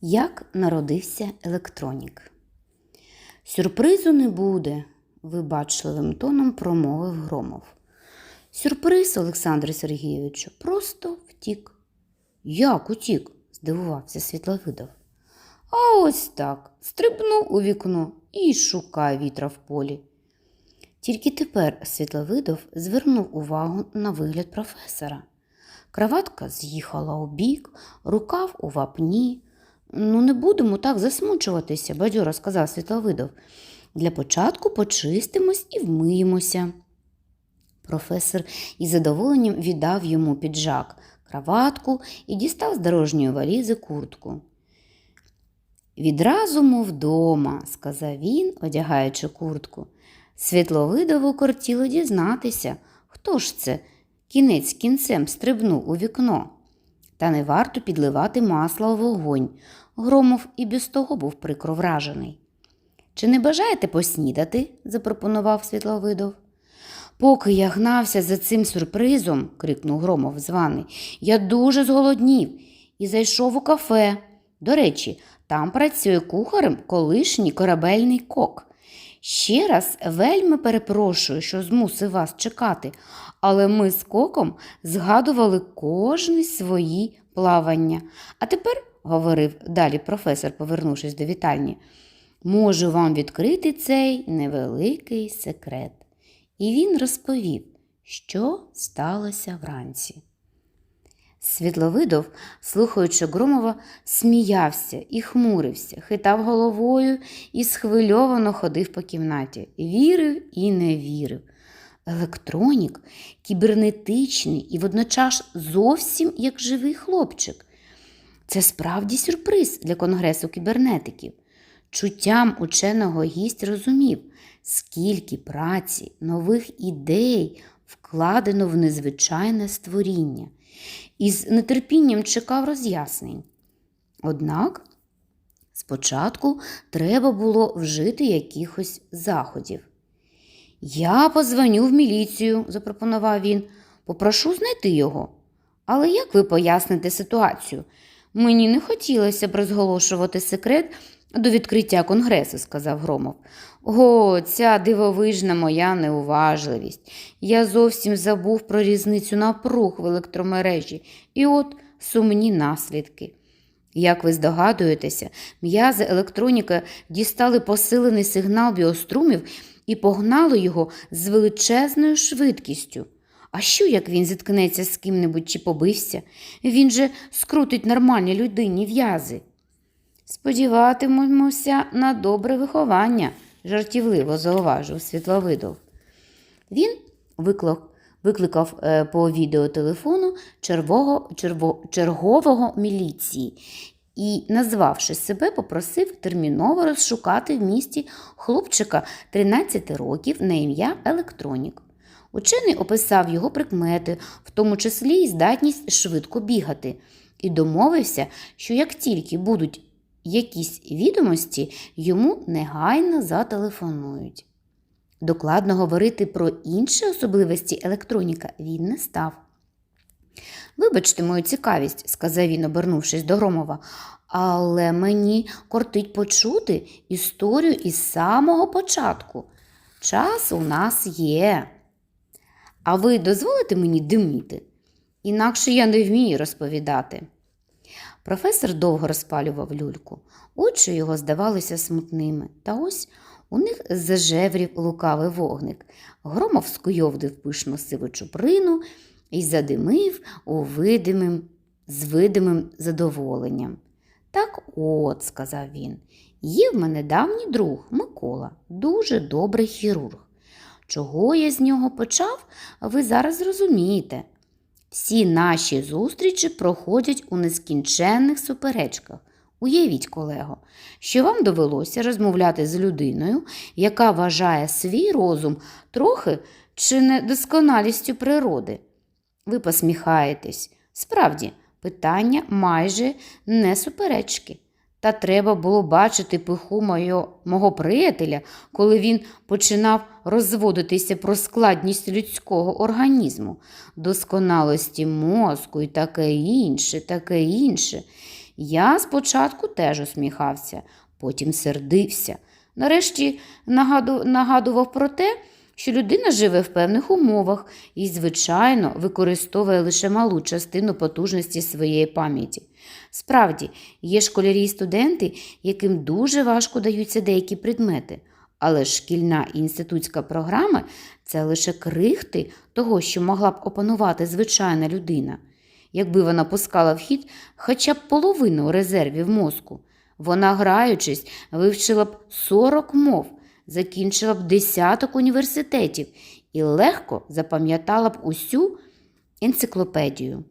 Як народився електронік? Сюрпризу не буде, вибачливим тоном промовив Громов. Сюрприз, Олександре Сергійовичу, просто втік. Як утік? здивувався Світловидов. А ось так стрибнув у вікно і шукає вітра в полі. Тільки тепер Світловидов звернув увагу на вигляд професора. Краватка з'їхала у бік, рукав у вапні. Ну, не будемо так засмучуватися, бадьоро сказав Світловидов. Для початку почистимось і вмиємося. Професор із задоволенням віддав йому піджак, краватку і дістав з дорожньої валізи куртку. Відразу, мов вдома, сказав він, одягаючи куртку. Світловидову кортіло дізнатися, хто ж це кінець кінцем стрибнув у вікно. Та не варто підливати масла у вогонь. Громов і без того був прикро вражений. Чи не бажаєте поснідати? запропонував Світловидов. Поки я гнався за цим сюрпризом, крикнув Громов званий, я дуже зголоднів і зайшов у кафе. До речі, там працює кухарем колишній корабельний кок. Ще раз вельми перепрошую, що змусив вас чекати, але ми з коком згадували кожне свої плавання. А тепер, говорив далі професор, повернувшись до вітальні, можу вам відкрити цей невеликий секрет. І він розповів, що сталося вранці. Світловидов, слухаючи Громова, сміявся і хмурився, хитав головою і схвильовано ходив по кімнаті. Вірив і не вірив. Електронік кібернетичний і водночас зовсім як живий хлопчик. Це справді сюрприз для Конгресу кібернетиків. Чуттям ученого гість розумів, скільки праці, нових ідей вкладено в незвичайне створіння, і з нетерпінням чекав роз'яснень. Однак спочатку треба було вжити якихось заходів. Я позвоню в міліцію, запропонував він, попрошу знайти його. Але як ви поясните ситуацію? Мені не хотілося б розголошувати секрет до відкриття конгресу, сказав Громов. О, ця дивовижна моя неуважливість. Я зовсім забув про різницю напруг в електромережі і от сумні наслідки. Як ви здогадуєтеся, м'язи електроніка дістали посилений сигнал біострумів і погнали його з величезною швидкістю. А що, як він зіткнеться з ким-небудь чи побився? Він же скрутить нормальній людині в'язи. Сподіватимемося на добре виховання, жартівливо зауважив Світловидов. Він викликав, викликав е, по відеотелефону червого, черво, чергового міліції і, назвавши себе, попросив терміново розшукати в місті хлопчика 13 років на ім'я Електронік. Учений описав його прикмети, в тому числі й здатність швидко бігати, і домовився, що як тільки будуть якісь відомості, йому негайно зателефонують. Докладно говорити про інші особливості електроніка він не став. Вибачте мою цікавість, сказав він, обернувшись до Громова, але мені кортить почути історію із самого початку. Час у нас є. А ви дозволите мені диміти? Інакше я не вмію розповідати. Професор довго розпалював люльку. Очі його здавалися смутними. Та ось у них зажеврів лукавий вогник. Громов скуйовдив пишну сиву чуприну і задимив у видимим, з видимим задоволенням. Так от, сказав він, є в мене давній друг Микола, дуже добрий хірург. Чого я з нього почав, ви зараз зрозумієте. Всі наші зустрічі проходять у нескінченних суперечках. Уявіть, колего, що вам довелося розмовляти з людиною, яка вважає свій розум трохи чи недосконалістю природи. Ви посміхаєтесь. Справді, питання майже не суперечки. Та треба було бачити пиху мого, мого приятеля, коли він починав розводитися про складність людського організму, досконалості мозку і таке інше, таке інше. Я спочатку теж усміхався, потім сердився. Нарешті нагадував про те, що людина живе в певних умовах і, звичайно, використовує лише малу частину потужності своєї пам'яті. Справді, є школярі і студенти, яким дуже важко даються деякі предмети, але шкільна і інститутська програми це лише крихти того, що могла б опанувати звичайна людина. Якби вона пускала в хід хоча б половину резервів мозку, вона, граючись, вивчила б 40 мов, закінчила б десяток університетів і легко запам'ятала б усю енциклопедію.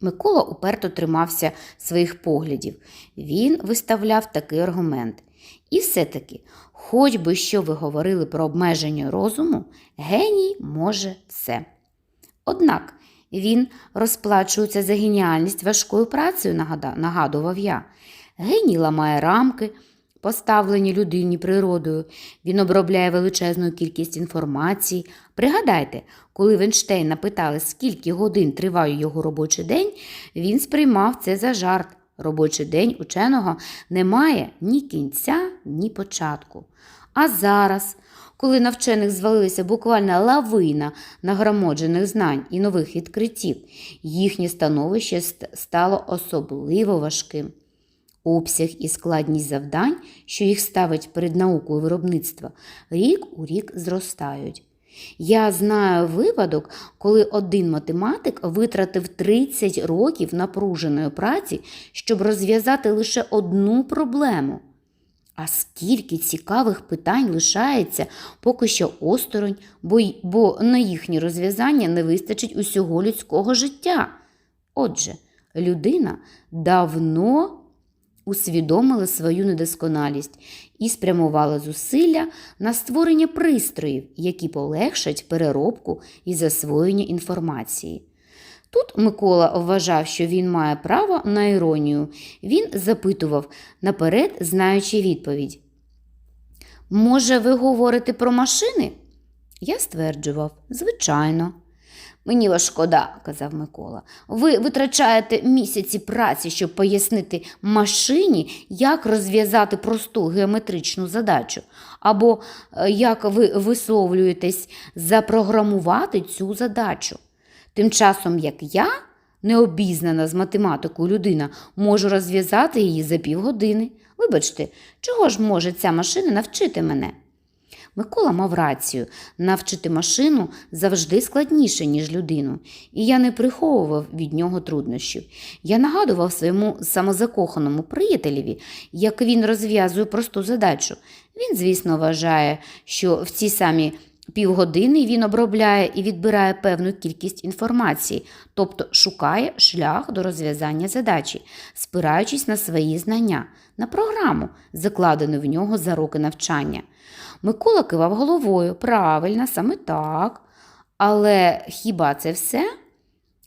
Микола уперто тримався своїх поглядів. Він виставляв такий аргумент. І все-таки, хоч би що ви говорили про обмеження розуму, геній може все. Однак він розплачується за геніальність важкою працею, нагадував я. Геній ламає рамки, поставлені людині природою. Він обробляє величезну кількість інформації. Пригадайте, коли Вейнштейна питали, скільки годин триває його робочий день, він сприймав це за жарт. Робочий день ученого не має ні кінця, ні початку. А зараз, коли на вчених звалилася буквально лавина нагромоджених знань і нових відкриттів, їхнє становище стало особливо важким. Обсяг і складність завдань, що їх ставить перед наукою виробництва, рік у рік зростають. Я знаю випадок, коли один математик витратив 30 років напруженої праці, щоб розв'язати лише одну проблему. А скільки цікавих питань лишається поки що осторонь, бо, бо на їхнє розв'язання не вистачить усього людського життя. Отже, людина давно усвідомила свою недосконалість і спрямувала зусилля на створення пристроїв, які полегшать переробку і засвоєння інформації. Тут Микола вважав, що він має право на іронію. Він запитував, наперед знаючи відповідь. Може, ви говорите про машини? Я стверджував, звичайно. Мені вас шкода, казав Микола. Ви витрачаєте місяці праці, щоб пояснити машині, як розв'язати просту геометричну задачу, або е, як ви висловлюєтесь запрограмувати цю задачу. Тим часом, як я, необізнана з математикою людина, можу розв'язати її за півгодини. Вибачте, чого ж може ця машина навчити мене? Микола мав рацію навчити машину завжди складніше, ніж людину, і я не приховував від нього труднощів. Я нагадував своєму самозакоханому приятелеві, як він розв'язує просту задачу. Він, звісно, вважає, що в цій самі півгодини він обробляє і відбирає певну кількість інформації, тобто шукає шлях до розв'язання задачі, спираючись на свої знання, на програму, закладену в нього за роки навчання. Микола кивав головою. Правильно, саме так. Але хіба це все?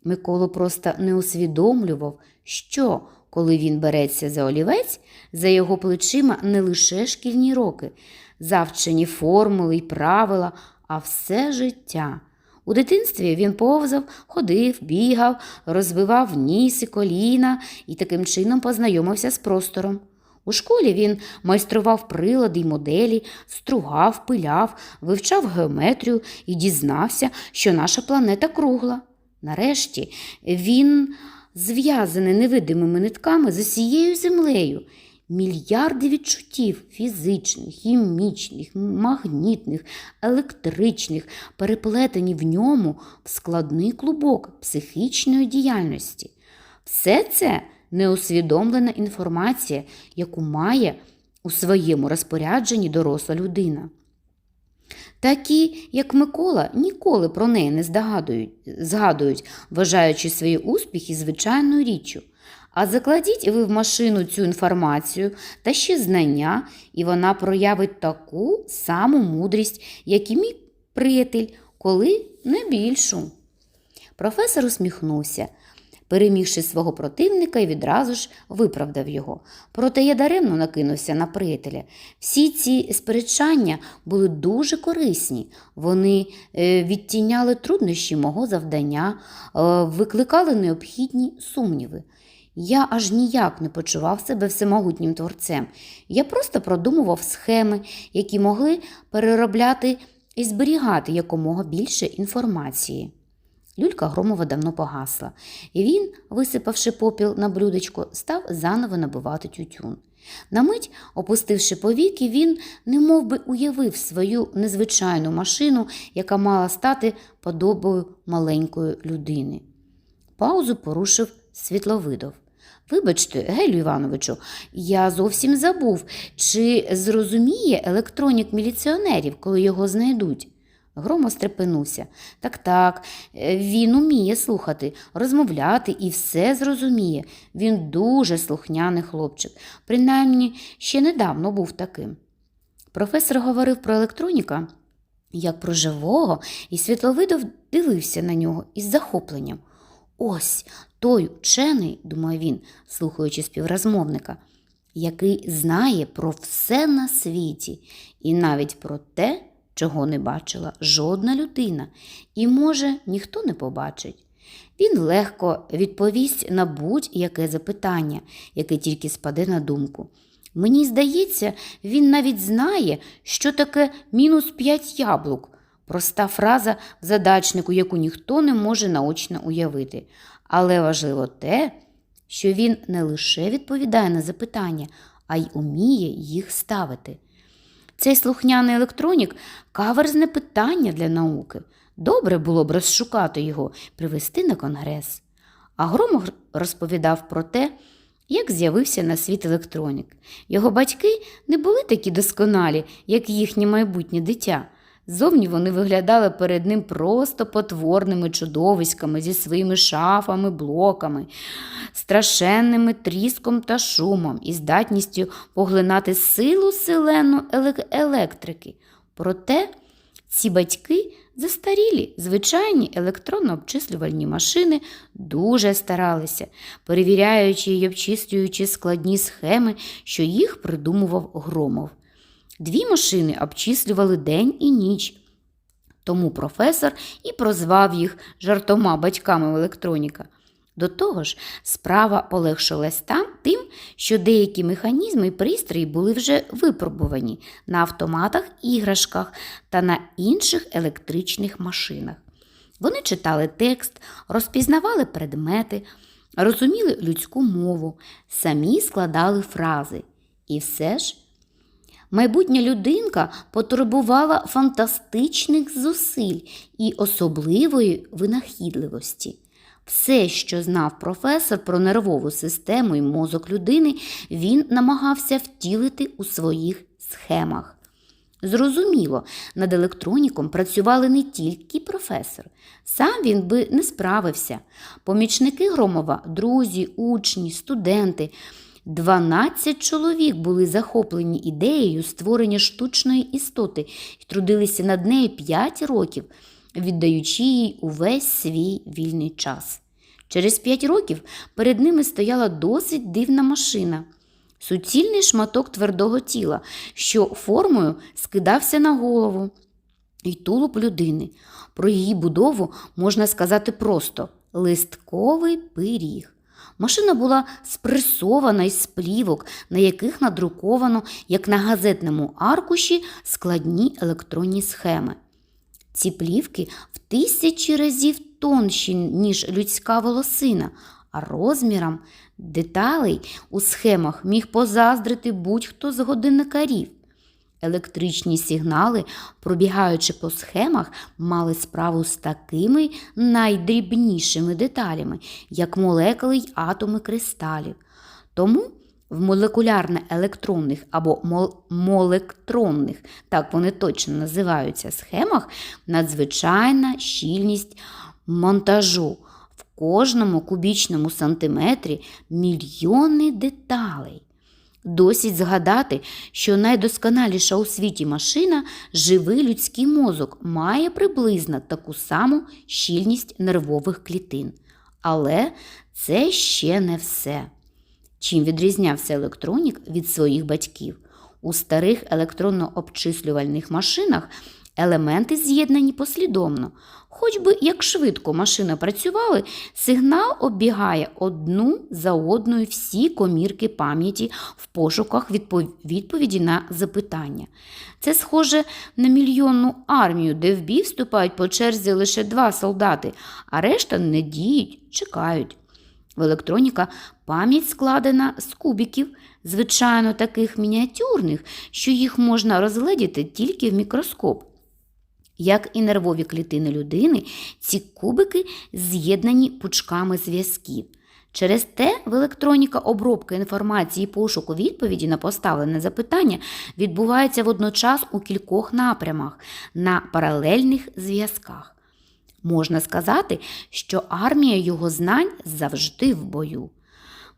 Микола просто не усвідомлював, що, коли він береться за олівець, за його плечима не лише шкільні роки, завчені формули й правила, а все життя. У дитинстві він повзав, ходив, бігав, розвивав ніс і коліна і таким чином познайомився з простором. У школі він майстрував прилади й моделі, стругав, пиляв, вивчав геометрію і дізнався, що наша планета кругла. Нарешті він зв'язаний невидимими нитками з усією землею. Мільярди відчуттів фізичних, хімічних, магнітних, електричних, переплетені в ньому в складний клубок психічної діяльності. Все це неусвідомлена інформація, яку має у своєму розпорядженні доросла людина. Такі, як Микола, ніколи про неї не згадують, вважаючи свої успіхи звичайною річчю. А закладіть ви в машину цю інформацію та ще знання, і вона проявить таку саму мудрість, як і мій приятель, коли не більшу. Професор усміхнувся, перемігши свого противника і відразу ж виправдав його. Проте я даремно накинувся на приятеля. Всі ці сперечання були дуже корисні. Вони е, відтіняли труднощі мого завдання, е, викликали необхідні сумніви. Я аж ніяк не почував себе всемогутнім творцем. Я просто продумував схеми, які могли переробляти і зберігати якомога більше інформації. Люлька Громова давно погасла, і він, висипавши попіл на блюдечко, став заново набивати тютюн. На мить, опустивши повіки, він немов би уявив свою незвичайну машину, яка мала стати подобою маленької людини. Паузу порушив світловидов. Вибачте, Гелю Івановичу, я зовсім забув, чи зрозуміє електронік міліціонерів, коли його знайдуть. Громо стрепенувся. Так, так, е, він уміє слухати, розмовляти і все зрозуміє. Він дуже слухняний хлопчик. Принаймні, ще недавно був таким. Професор говорив про електроніка як про живого, і Світловидов дивився на нього із захопленням. Ось той учений, думає він, слухаючи співрозмовника, який знає про все на світі і навіть про те, чого не бачила жодна людина, і, може, ніхто не побачить. Він легко відповість на будь-яке запитання, яке тільки спаде на думку. Мені здається, він навіть знає, що таке мінус п'ять яблук. Проста фраза в задачнику, яку ніхто не може наочно уявити. Але важливо те, що він не лише відповідає на запитання, а й уміє їх ставити. Цей слухняний електронік каверзне питання для науки. Добре було б розшукати його, привезти на конгрес. А Громов розповідав про те, як з'явився на світ електронік. Його батьки не були такі досконалі, як їхнє майбутнє дитя. Зовні вони виглядали перед ним просто потворними чудовиськами зі своїми шафами, блоками, страшенними тріском та шумом і здатністю поглинати силу селену електрики. Проте ці батьки застарілі, звичайні електронно-обчислювальні машини дуже старалися, перевіряючи і обчислюючи складні схеми, що їх придумував Громов. Дві машини обчислювали день і ніч. Тому професор і прозвав їх жартома батьками електроніка. До того ж, справа полегшилась там тим, що деякі механізми і пристрої були вже випробувані на автоматах, іграшках та на інших електричних машинах. Вони читали текст, розпізнавали предмети, розуміли людську мову, самі складали фрази. І все ж майбутня людинка потребувала фантастичних зусиль і особливої винахідливості. Все, що знав професор про нервову систему і мозок людини, він намагався втілити у своїх схемах. Зрозуміло, над електроніком працювали не тільки професор. Сам він би не справився. Помічники Громова, друзі, учні, студенти. 12 чоловік були захоплені ідеєю створення штучної істоти і трудилися над нею 5 років, віддаючи їй увесь свій вільний час. Через 5 років перед ними стояла досить дивна машина. Суцільний шматок твердого тіла, що формою скидався на голову і тулуб людини. Про її будову можна сказати просто листковий пиріг. Машина була спресована із плівок, на яких надруковано, як на газетному аркуші, складні електронні схеми. Ці плівки в тисячі разів тонші, ніж людська волосина, а розміром деталей у схемах міг позаздрити будь-хто з годинникарів. Електричні сигнали, пробігаючи по схемах, мали справу з такими найдрібнішими деталями, як молекули й атоми кристалів. Тому в молекулярно-електронних або молектронних, так вони точно називаються, схемах, надзвичайна щільність монтажу. В кожному кубічному сантиметрі мільйони деталей. Досить згадати, що найдосконаліша у світі машина живий людський мозок має приблизно таку саму щільність нервових клітин. Але це ще не все. Чим відрізнявся електронік від своїх батьків? У старих електронно-обчислювальних машинах Елементи з'єднані послідовно. Хоч би як швидко машина працювали, сигнал оббігає одну за одною всі комірки пам'яті в пошуках відпов- відповіді на запитання. Це схоже на мільйонну армію, де в бій вступають по черзі лише два солдати, а решта не діють, чекають. В електроніка пам'ять складена з кубиків, звичайно, таких мініатюрних, що їх можна розгледіти тільки в мікроскоп. Як і нервові клітини людини, ці кубики з'єднані пучками зв'язків. Через те в електроніка обробка інформації і пошуку відповіді на поставлене запитання відбувається водночас у кількох напрямах на паралельних зв'язках. Можна сказати, що армія його знань завжди в бою.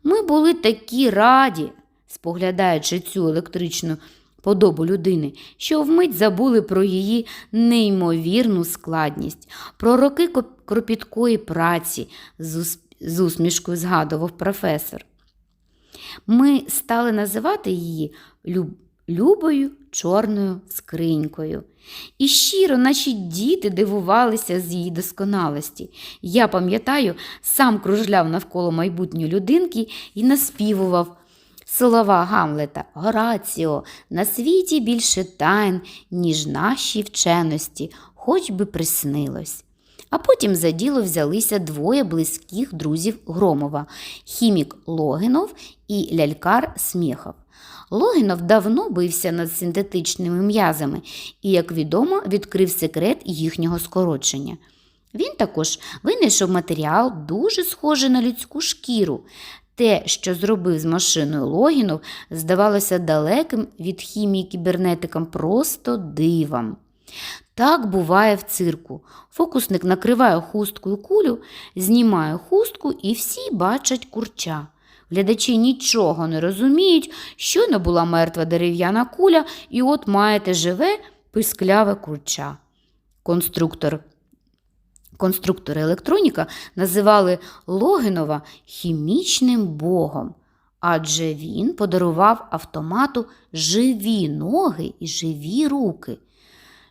Ми були такі раді, споглядаючи цю електричну подобу людини, що вмить забули про її неймовірну складність, про роки кропіткої праці, з усмішкою згадував професор. Ми стали називати її Люб- Любою чорною скринькою. І щиро наші діти дивувалися з її досконалості. Я пам'ятаю, сам кружляв навколо майбутньої людинки і наспівував слова Гамлета Гораціо, на світі більше тайн, ніж наші вченості, хоч би приснилось. А потім за діло взялися двоє близьких друзів Громова хімік Логінов і лялькар Смєхов. Логінов давно бився над синтетичними м'язами і, як відомо, відкрив секрет їхнього скорочення. Він також винайшов матеріал, дуже схожий на людську шкіру. Те, що зробив з машиною Логінов, здавалося далеким від хімії кібернетикам просто дивом. Так буває в цирку. Фокусник накриває хусткою кулю, знімає хустку і всі бачать курча. Глядачі нічого не розуміють, щойно була мертва дерев'яна куля, і от маєте живе пискляве курча. Конструктор Конструктори електроніка називали Логінова хімічним богом, адже він подарував автомату живі ноги і живі руки.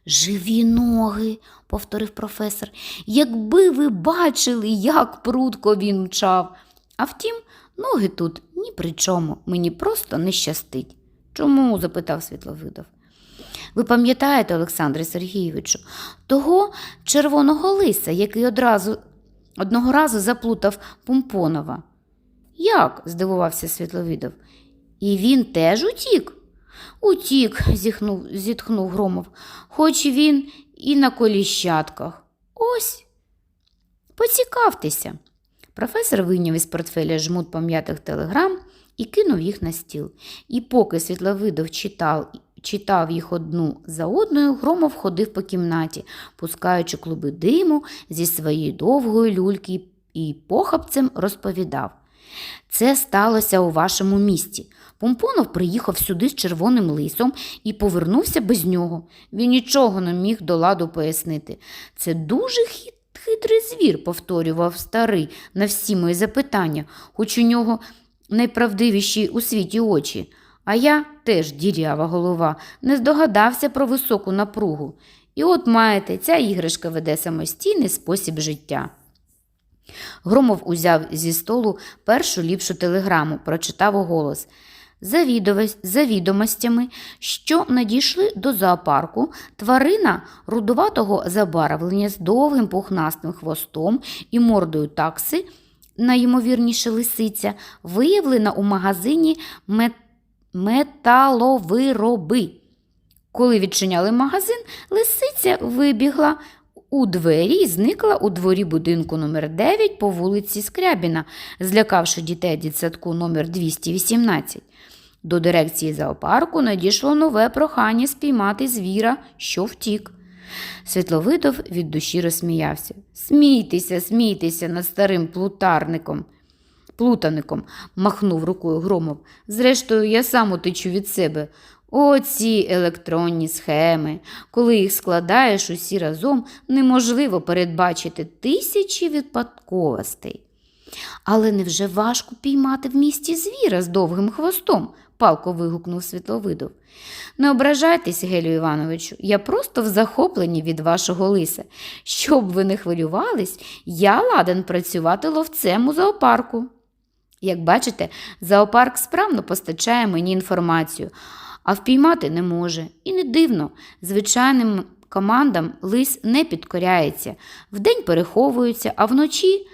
Живі ноги, повторив професор, якби ви бачили, як прудко він мчав. А втім, ноги тут ні при чому, мені просто не щастить. Чому? запитав Світловидов. Ви пам'ятаєте, Олександре Сергійовичу, того червоного лиса, який одразу одного разу заплутав Пумпонова? Як? здивувався Світловидов. І він теж утік? Утік, зіхнув, зітхнув Громов, хоч він і на коліщатках. Ось. Поцікавтеся. Професор вийняв із портфеля жмут пом'ятих телеграм і кинув їх на стіл. І поки Світловидов читав, читав їх одну за одною, Громов ходив по кімнаті, пускаючи клуби диму зі своєї довгої люльки і похапцем розповідав. Це сталося у вашому місті. Помпонов приїхав сюди з червоним лисом і повернувся без нього. Він нічого не міг до ладу пояснити. Це дуже хит, хитрий звір, повторював старий на всі мої запитання, хоч у нього найправдивіші у світі очі. А я теж дірява голова, не здогадався про високу напругу. І от маєте, ця іграшка веде самостійний спосіб життя. Громов узяв зі столу першу ліпшу телеграму, прочитав уголос. За, за відомостями, що надійшли до зоопарку, тварина рудуватого забарвлення з довгим пухнастим хвостом і мордою такси, найімовірніше лисиця, виявлена у магазині мет... металовироби. Коли відчиняли магазин, лисиця вибігла у двері і зникла у дворі будинку номер 9 по вулиці Скрябіна, злякавши дітей дитсадку номер 218. До дирекції зоопарку надійшло нове прохання спіймати звіра, що втік. Світловидов від душі розсміявся. Смійтеся, смійтеся над старим плутарником. Плутаником махнув рукою Громов. Зрештою, я сам утечу від себе. Оці електронні схеми. Коли їх складаєш усі разом, неможливо передбачити тисячі випадковостей. Але невже важко піймати в місті звіра з довгим хвостом? палко вигукнув світловидов. Не ображайтесь, Гелю Івановичу, я просто в захопленні від вашого лиса. Щоб ви не хвилювались, я ладен працювати ловцем у зоопарку. Як бачите, зоопарк справно постачає мені інформацію, а впіймати не може. І не дивно, звичайним командам лис не підкоряється, вдень переховується, а вночі.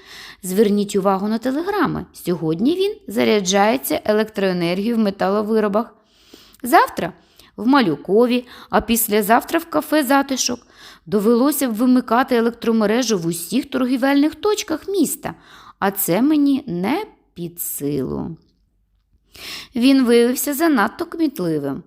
Зверніть увагу на телеграми. Сьогодні він заряджається електроенергією в металовиробах. Завтра в Малюкові, а післязавтра в кафе затишок. Довелося б вимикати електромережу в усіх торгівельних точках міста, а це мені не під силу. Він виявився занадто кмітливим.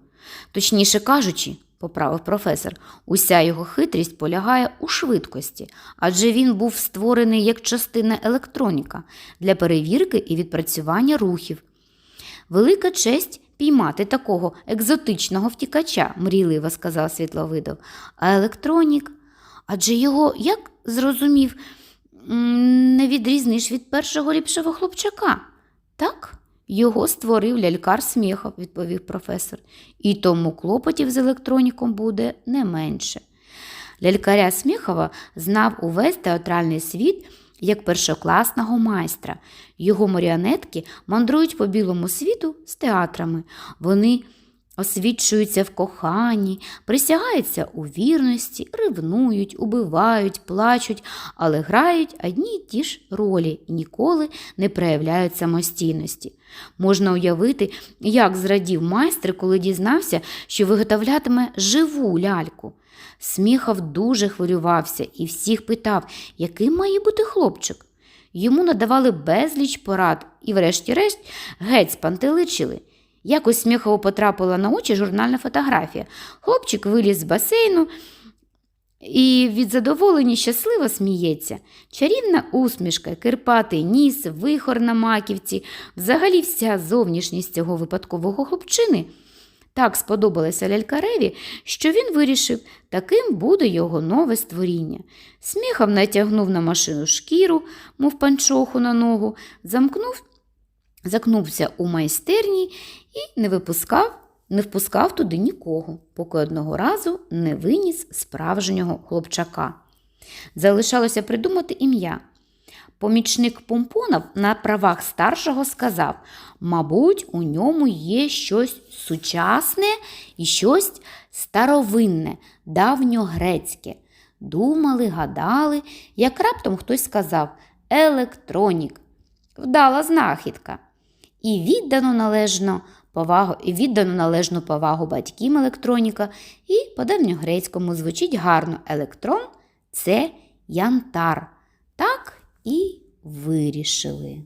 Точніше кажучи, поправив професор, уся його хитрість полягає у швидкості, адже він був створений як частина електроніка для перевірки і відпрацювання рухів. Велика честь піймати такого екзотичного втікача, мрійливо сказав Світловидов. А електронік, адже його, як зрозумів, не відрізниш від першого ліпшого хлопчака. Так, його створив лялькар сміхов, відповів професор, і тому клопотів з електроніком буде не менше. Лялькаря Сміхова знав увесь театральний світ як першокласного майстра. Його маріонетки мандрують по білому світу з театрами. Вони освічуються в коханні, присягаються у вірності, ревнують, убивають, плачуть, але грають одні й ті ж ролі і ніколи не проявляють самостійності. Можна уявити, як зрадів майстер, коли дізнався, що виготовлятиме живу ляльку. Сміхов дуже хвилювався і всіх питав, яким має бути хлопчик. Йому надавали безліч порад і, врешті-решт, геть спантеличили. Якось Сміхову потрапила на очі журнальна фотографія. Хлопчик виліз з басейну і від задоволення щасливо сміється. Чарівна усмішка, кирпатий ніс, вихор на маківці, взагалі вся зовнішність цього випадкового хлопчини так сподобалася лялькареві, що він вирішив, таким буде його нове створіння. Сміхов натягнув на машину шкіру, мов панчоху на ногу, замкнув, закнувся у майстерні і не випускав, не впускав туди нікого, поки одного разу не виніс справжнього хлопчака. Залишалося придумати ім'я. Помічник Помпонов на правах старшого сказав, мабуть, у ньому є щось сучасне і щось старовинне, давньогрецьке. Думали, гадали, як раптом хтось сказав електронік. Вдала знахідка. І віддано належно повагу, і віддано належну повагу батьків електроніка, і по давньогрецькому звучить гарно електрон це янтар. Так і вирішили.